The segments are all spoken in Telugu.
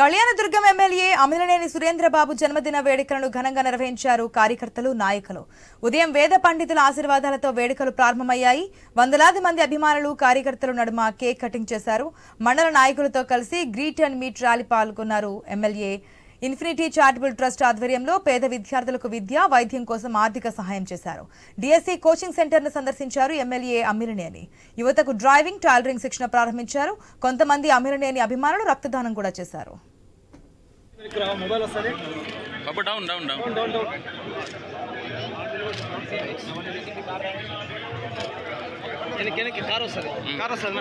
కళ్యాణదుర్గం ఎమ్మెల్యే అమిలనేని సురేంద్రబాబు జన్మదిన వేడుకలను ఘనంగా నిర్వహించారు కార్యకర్తలు నాయకులు. ఉదయం వేద పండితుల ఆశీర్వాదాలతో వేడుకలు ప్రారంభమయ్యాయి. వందలాది మంది అభిమానులు కార్యకర్తలు నడుమ కేక్ కటింగ్ చేశారు. మండల నాయకులతో కలిసి గ్రీట్ అండ్ మీట్ ర్యాలీ పాల్గొన్నారు ఎమ్మెల్యే ఇన్ఫినిటీ చారిటబుల్ ట్రస్ట్ ఆధ్వర్యంలో పేద విద్యార్థులకు విద్య వైద్యం కోసం ఆర్థిక సహాయం చేశారు. డిఎస్సి కోచింగ్ సెంటర్ను సందర్శించారు ఎమ్మెల్యే అమ్మిరనేని యువతకు డ్రైవింగ్ టైలరింగ్ శిక్షణ ప్రారంభించారు. కొంతమంది అమ్మిరనేని అభిమానులు రక్తదానం కూడా చేశారు. వెనక్కి కార్ వస్తుంది. కార్ వస్తుంది?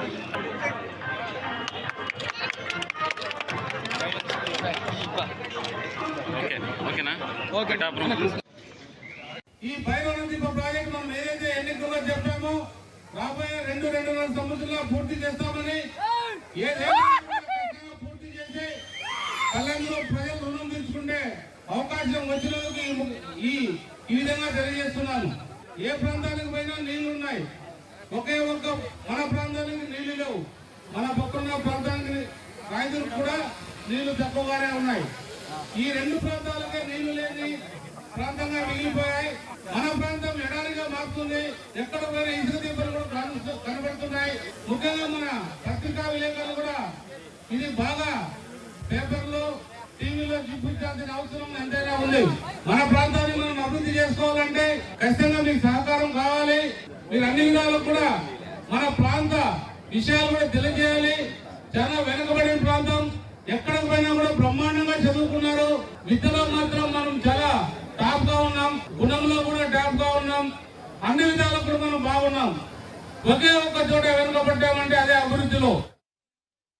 ఓకేనా? ఓకే. ఈ భైరవ దీప ప్రాజెక్ట్ మనం ఏదైతే ఎన్నికల్లో చెప్పామో రాబోయే రెండు రెండున్నర సంవత్సరాల్లో పూర్తి చేస్తామని ఏదైనా పూర్తి చేసి కళ్యాణంలో ప్రజలు రుణం తీసుకుంటే అవకాశం వచ్చినందుకు ఈ ఈ విధంగా తెలియజేస్తున్నాను. ఏ ప్రాంతానికి పోయినా నీళ్ళు ఉన్నాయి. ఒకే ఒక్క మన ప్రాంతానికి నీళ్ళు లేవు. మన పక్కన ప్రాంతానికి రైతులకు కూడా నీళ్ళు తక్కువగానే ఉన్నాయి. ఈ రెండు ప్రాంతాలకే నీళ్ళు లేని ప్రాంతంగా మిగిలిపోయాయి. మన ప్రాంతం ఎడారిగా మారుతుంది. ఎక్కడ పోయిన ఇసుక దీపాలు కూడా కనబడుతున్నాయి. ముఖ్యంగా మన పత్రికా విలేకరులు కూడా ఇది బాగా పేపర్లో టీవీలో చూపించాల్సిన అవసరం ఎంతైనా ఉంది. మన ప్రాంతాన్ని మనం అభివృద్ధి చేసుకోవాలంటే ఖచ్చితంగా మీకు సహకారం కావాలి. మీరు అన్ని విధాలు కూడా మన ప్రాంత విషయాలు కూడా తెలియజేయాలి. చాలా వెనుకబడిన ప్రాంతం ఎక్కడికి పోయినా కూడా బ్రహ్మాండంగా చదువుకున్నారు. విద్యలో మాత్రం మనం చాలా టాప్గా ఉన్నాం. గుణంలో కూడా టాప్గా ఉన్నాం. అన్ని విధాలు కూడా మనం బాగున్నాం. ఒకే ఒక్క చోట వెనుకబడ్డామంటే అదే అభివృద్ధిలో.